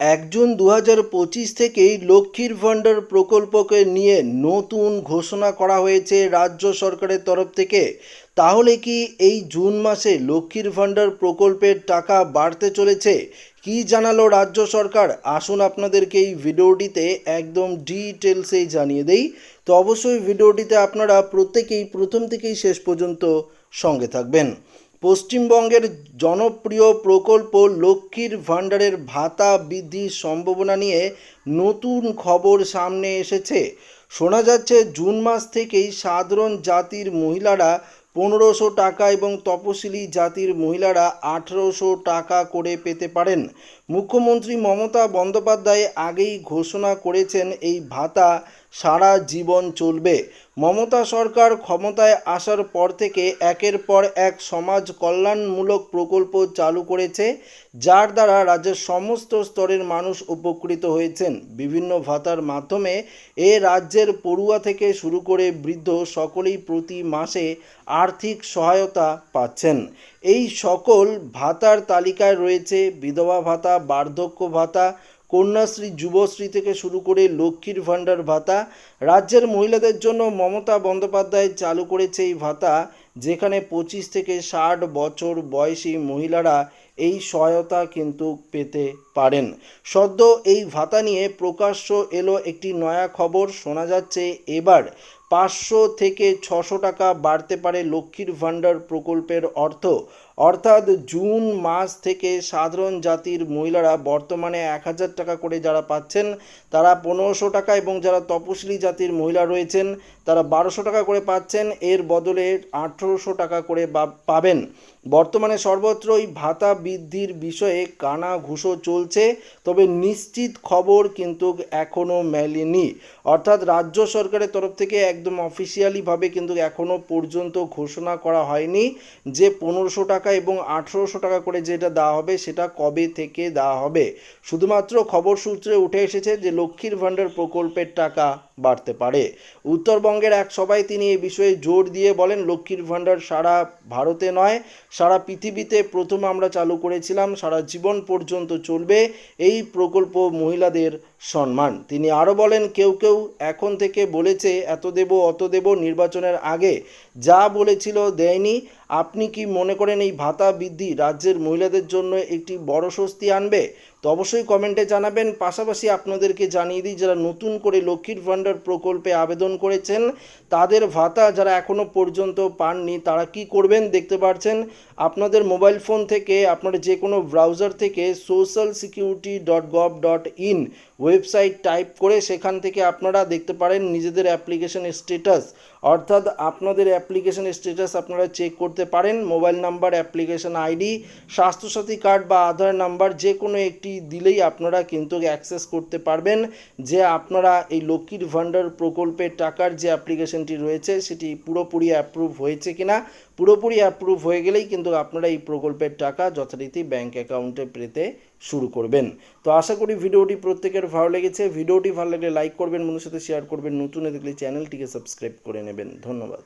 এক জুন দু পঁচিশ থেকেই লক্ষ্মীর ভাণ্ডার প্রকল্পকে নিয়ে নতুন ঘোষণা করা হয়েছে রাজ্য সরকারের তরফ থেকে। তাহলে কি এই জুন মাসে লক্ষ্মীর ভাণ্ডার প্রকল্পের টাকা বাড়তে চলেছে? কি জানালো রাজ্য সরকার? আসুন আপনাদেরকে এই ভিডিওটিতে একদম ডিটেলসেই জানিয়ে দেই। তো অবশ্যই ভিডিওটিতে আপনারা প্রত্যেকেই প্রথম থেকেই শেষ পর্যন্ত সঙ্গে থাকবেন। পশ্চিমবঙ্গের জনপ্রিয় প্রকল্প লক্ষ্মীর ভাণ্ডারের ভাতা বৃদ্ধির সম্ভাবনা নিয়ে নতুন খবর সামনে এসেছে। শোনা যাচ্ছে, জুন মাস থেকেই সাধারণ জাতির মহিলারা পনেরোশো টাকা এবং তপশিলি জাতির মহিলারা আঠেরোশো টাকা করে পেতে পারেন। মুখ্যমন্ত্রী মমতা বন্দ্যোপাধ্যায় আগেই ঘোষণা করেছেন, এই ভাতা সারা জীবন চলবে। মমতা সরকার ক্ষমতায় আসার পর থেকে একের পর এক সমাজ কল্যাণমূলক প্রকল্প চালু করেছে, যার দ্বারা রাজ্যের সমস্ত স্তরের মানুষ উপকৃত হয়েছেন। বিভিন্ন ভাতার মাধ্যমে এ রাজ্যের পড়ুয়া থেকে শুরু করে বৃদ্ধ সকলেই প্রতি মাসে আর্থিক সহায়তা পাচ্ছেন। এই সকল ভাতার তালিকায় রয়েছে বিধবা ভাতা, বার্ধক্য ভাতা কন্যাশ্রী, যুবশ্রী থেকে শুরু করে লক্ষ্মীর ভাণ্ডার ভাতা, রাজ্যের মহিলাদের জন্য মমতা বন্দ্যোপাধ্যায় চালু করেছে এই ভাতা, যেখানে পঁচিশ থেকে ষাট বছর বয়সী মহিলারা এই সহায়তা কিন্তু পেতে পারেন। সদ্য এই ভাতা নিয়ে প্রকাশ্য এলো একটি নয়া খবর। শোনা যাচ্ছে, এবার পাঁচশো থেকে ছশো টাকা বাড়তে পারে লক্ষ্মীর ভাণ্ডার প্রকল্পের অর্থ। অর্থাৎ জুন মাস থেকে সাধারণ জাতির মহিলারা বর্তমানে এক হাজার টাকা করে যারা পাচ্ছেন, তারা পনেরোশো টাকা এবং যারা তপশিলি জাতির মহিলা রয়েছেন, তারা বারোশো টাকা করে পাচ্ছেন। এর বদলে আঠেরোশো টাকা করে পাবেন। বর্তমানে সর্বত্রই ভাতা বৃদ্ধির বিষয়ে কানা ঘুষো চলছে। তবে নিশ্চিত খবর কিন্তু এখনও মেলেনি। অর্থাৎ রাজ্য সরকারের তরফ থেকে একদম অফিসিয়ালিভাবে কিন্তু এখনও পর্যন্ত ঘোষণা করা হয়নি যে পনেরোশো টাকা এবং আঠেরোশো টাকা করে যেটা দেওয়া হবে সেটা কবে থেকে দেওয়া হবে। শুধুমাত্র খবর সূত্রে উঠে এসেছে যে লক্ষ্মীর ভাণ্ডার প্রকল্পের টাকা বাড়তে পারে। উত্তরবঙ্গের এক সভায় তিনি এই বিষয়ে জোর দিয়ে বলেন, লক্ষ্মীর ভাণ্ডার সারা ভারতে নয়, সারা পৃথিবীতে প্রথম আমরা চালু করেছিলাম, সারা জীবন পর্যন্ত চলবে এই প্রকল্প মহিলাদের সম্মান। তিনি আরও বলেন, কেউ কেউ এখন থেকে বলেছে, এত দেব, অত দেব নির্বাচনের আগে যা বলেছিল দেয়নি আপনি কি মনে করেন এই ভাতা বৃদ্ধি রাজ্যের মহিলাদের জন্য একটি বড় স্বস্তি আনবে? তো অবশ্যই কমেন্টে জানাবেন। পাশাপাশি আপনাদেরকে জানিয়ে দিই, যারা নতুন করে লক্ষ্মীর ভাণ্ডার প্রকল্পে আবেদন করেছেন, তাদের ভাতা যারা এখনও পর্যন্ত পাননি, তারা কি করবেন দেখতে পাচ্ছেন আপনাদের মোবাইল ফোন থেকে, আপনারা যে কোনো ব্রাউজার থেকে social security dot gov dot in website type করে সেখান থেকে আপনারা দেখতে পারেন নিজেদের অ্যাপ্লিকেশন স্ট্যাটাস অর্থাৎ আপনাদের অ্যাপ্লিকেশন স্ট্যাটাস আপনারা চেক করতে পারেন mobile number application ID Swasthyasathi card বা আধার নাম্বার যে কোনো একটি দিলেই আপনারা কিন্তু অ্যাক্সেস করতে পারবেন। যে আপনারা এই লক্ষ্মীর ভাণ্ডার প্রকল্পের টাকার যে অ্যাপ্লিকেশনটি রয়েছে, সেটি পুরোপুরি অ্যাপ্রুভ হয়েছে কিনা পুরোপুরি অ্যাপ্রুভ হয়ে গেলেই কিন্তু আপনারা এই প্রকল্পের টাকা যথারীতি ব্যাঙ্ক অ্যাকাউন্টে পেতে শুরু করবেন। তো আশা করি ভিডিওটি প্রত্যেকের ভালো লেগেছে। ভিডিওটি ভালো লাগলে লাইক করবেন বন্ধুর সাথে শেয়ার করবেন। নতুন দেখলে চ্যানেলটিকে সাবস্ক্রাইব করে নেবেন। ধন্যবাদ।